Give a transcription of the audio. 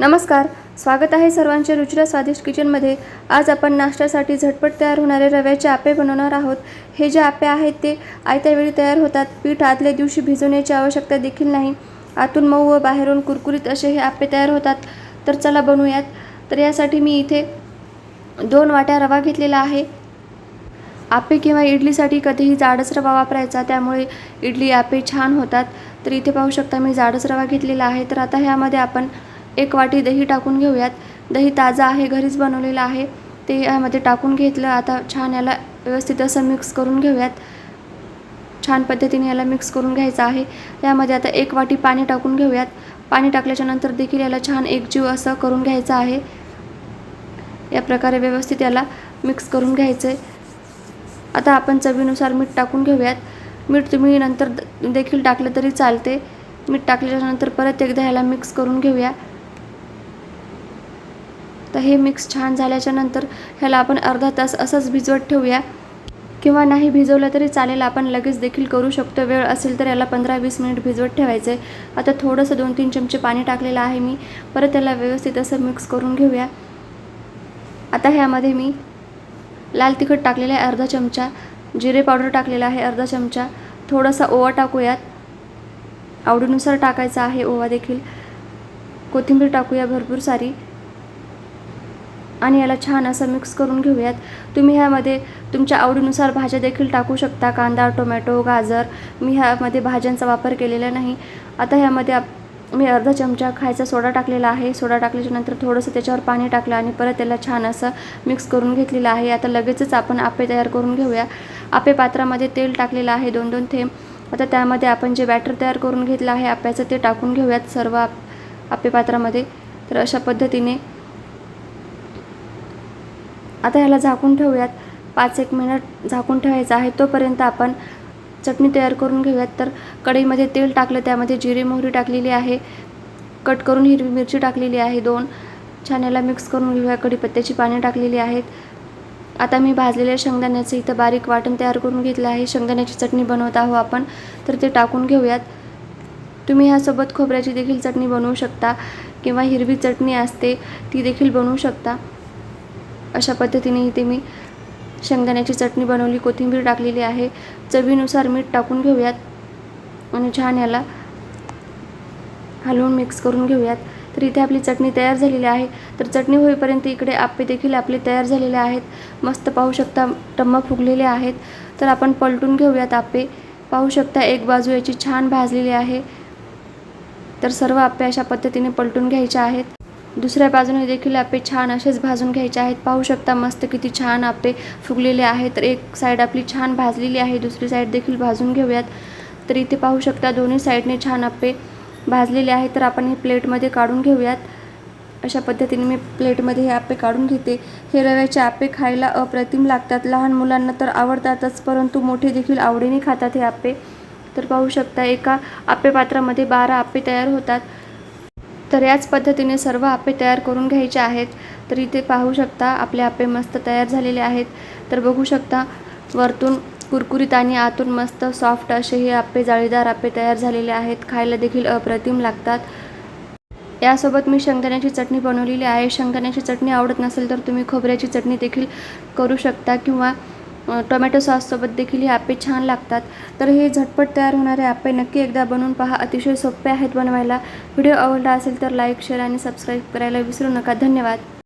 नमस्कार स्वागत आहे सर्वांचे रुचिरा स्वादिष्ट किचनमध्ये. आज आपण नाश्त्यासाठी झटपट तयार होणारे रव्याचे आपे बनवणार आहोत. हे जे आपे आहेत ते आयत्या वेळी तयार होतात. पीठ आदल्या दिवशी भिजवण्याची आवश्यकता देखील नाही. आतून मऊ व बाहेरून कुरकुरीत असे हे आपे तयार होतात. तर चला बनवूयात. तर यासाठी मी इथे दोन वाट्या रवा घेतलेला आहे. आपे किंवा इडलीसाठी कधीही जाडच रवा वापरायचा त्यामुळे इडली आपे छान होतात. तर इथे पाहू शकता मी जाडच रवा घेतलेला आहे. तर आता ह्यामध्ये आपण एक वाटी दही टाकून घेऊयात. दही ताजं आहे घरीच बनवलेलं आहे. ते यामध्ये टाकून घेतलं. आता छान याला व्यवस्थित असं मिक्स करून घेऊयात. छान पद्धतीने याला मिक्स करून घ्यायचं आहे. यामध्ये आता एक वाटी पाणी टाकून घेऊयात. पाणी टाकल्याच्या नंतर देखील याला छान एकजीव असं करून घ्यायचं आहे. या प्रकारे व्यवस्थित याला मिक्स करून घ्यायचं आहे आता आपण चवीनुसार मीठ टाकून घेऊयात. मीठ तुम्ही नंतर द- देखील टाकलं तरी चालते. मीठ टाकल्याच्यानंतर परत एकदा ह्याला मिक्स करून घेऊया. तर हे मिक्स छान झाल्याच्यानंतर ह्याला आपण अर्धा तास असंच भिजवत ठेवूया. किंवा नाही भिजवलं तरी चालेल आपण लगेच देखील करू शकतो. वेळ असेल तर याला पंधरा वीस मिनिट भिजवत ठेवायचं आहे आता थोडंसं दोन तीन चमचे पाणी टाकलेलं आहे मी. परत त्याला व्यवस्थित असं मिक्स करून घेऊया. आता ह्यामध्ये मी लाल तिखट टाकलेलं आहे अर्धा चमचा. जिरे पावडर टाकलेला आहे अर्धा चमचा. थोडासा ओवा टाकूयात. आवडीनुसार टाकायचा आहे ओवा देखील. कोथिंबीर टाकूया भरपूर सारी. आणि याला छान असं मिक्स करून घेऊयात. तुम्ही ह्यामध्ये तुमच्या आवडीनुसार भाज्या देखील टाकू शकता. कांदा टोमॅटो गाजर. मी ह्यामध्ये भाज्यांचा वापर केलेला नाही. आता ह्यामध्ये आप मी अर्धा चमचा खायचा सोडा टाकलेला आहे. सोडा टाकल्याच्या नंतर थोडंसं त्याच्यावर पाणी टाकलं आणि परत त्याला छान असं मिक्स करून घेतलेलं आहे. आता लगेचच आपण आपे तयार करून घेऊया. आपे पात्रामध्ये तेल टाकलेलं आहे. दोन दोन थेंब. आता त्यामध्ये आपण जे बॅटर तयार करून घेतलं आहे आप्याचं ते टाकून घेऊयात सर्व आप आपे पात्रामध्ये. तर अशा पद्धतीने आता ह्याला झाकून ठेवूयात. पाच एक मिनिट झाकून ठेवायचं आहे. तोपर्यंत आपण चटणी तयार करून घेऊयात. तर कढईमध्ये तेल टाकलं त्यामध्ये जिरे मोहरी टाकलेली आहे. कट करून हिरवी मिरची टाकलेली आहे. दोन छान याला मिक्स करून घेऊया. कढीपत्त्याची पाने टाकलेली आहेत. आता मी भाजलेल्या शेंगदाण्याचं इथं बारीक वाटण तयार करून घेतलं आहे. शेंगदाण्याची चटणी बनवत आहो आपण. तर ते टाकून घेऊयात. तुम्ही ह्यासोबत खोबऱ्याची देखील चटणी बनवू शकता किंवा हिरवी चटणी असते ती देखील बनवू शकता. अशा पद्धतीने इथे मी शेंगदाण्याची चटणी बनवली कोथिंबीर टाकलेली आहे. चवीनुसार मीठ टाकून घेऊयात आणि छान याला हलवून मिक्स करून घेऊयात. तर इथे आपली चटणी तयार झालेली आहे. तर चटणी होईपर्यंत इकडे आपे देखील आपले तयार झालेले आहेत. मस्त पाहू शकता टम्म फुगलेले आहेत. तर आपण पलटून घेऊयात आपे पाहू शकता एक बाजू याची छान भाजलेली आहे. तर सर्व आपे अशा पद्धतीने पलटून घ्यायच्या आहेत. दुसऱ्या बाजूने देखील आपे छान असेच भाजून घ्यायचे आहेत. पाहू शकता मस्त किती छान आपे फुगलेले आहेत. तर एक साईड आपली छान भाजलेली आहे. दुसरी साईड देखील भाजून घेऊयात. तर इथे पाहू शकता दोन्ही साईडने छान आपे भाजलेले आहेत. तर आपण हे प्लेटमध्ये काढून घेऊयात. अशा पद्धतीने मी प्लेटमध्ये हे आपे काढून घेते. हे रव्याचे आपे खायला अप्रतिम लागतात. लहान मुलांना तर आवडतातच परंतु मोठे देखील आवडीने खातात हे आपे. तर पाहू शकता एका आपे पात्रामध्ये बारा आपे तयार होतात. तर याच पद्धतीने सर्व आपे तयार करून घ्यायचे आहेत. तर इथे पाहू शकता आपले आपे मस्त तयार झालेले आहेत. तर बघू शकता वरतून कुरकुरीत आणि आतून मस्त सॉफ्ट असे हे आपे जाळीदार आपे तयार झालेले आहेत. खायला देखील अप्रतिम लागतात. यासोबत मी शेंगदाण्याची चटणी बनवलेली आहे. शेंगदाण्याची चटणी आवडत नसेल तर तुम्ही खोबऱ्याची चटणी देखील करू शकता किंवा टोमॅटो सॉससोबत देखील हे आपे छान लागतात. तर हे झटपट तयार होणारे आपे नक्की एकदा बनवून पहा. अतिशय सोपे आहेत बनवायला. व्हिडिओ आवडला असेल तर लाईक शेअर आणि सबस्क्राईब करायला विसरू नका. धन्यवाद.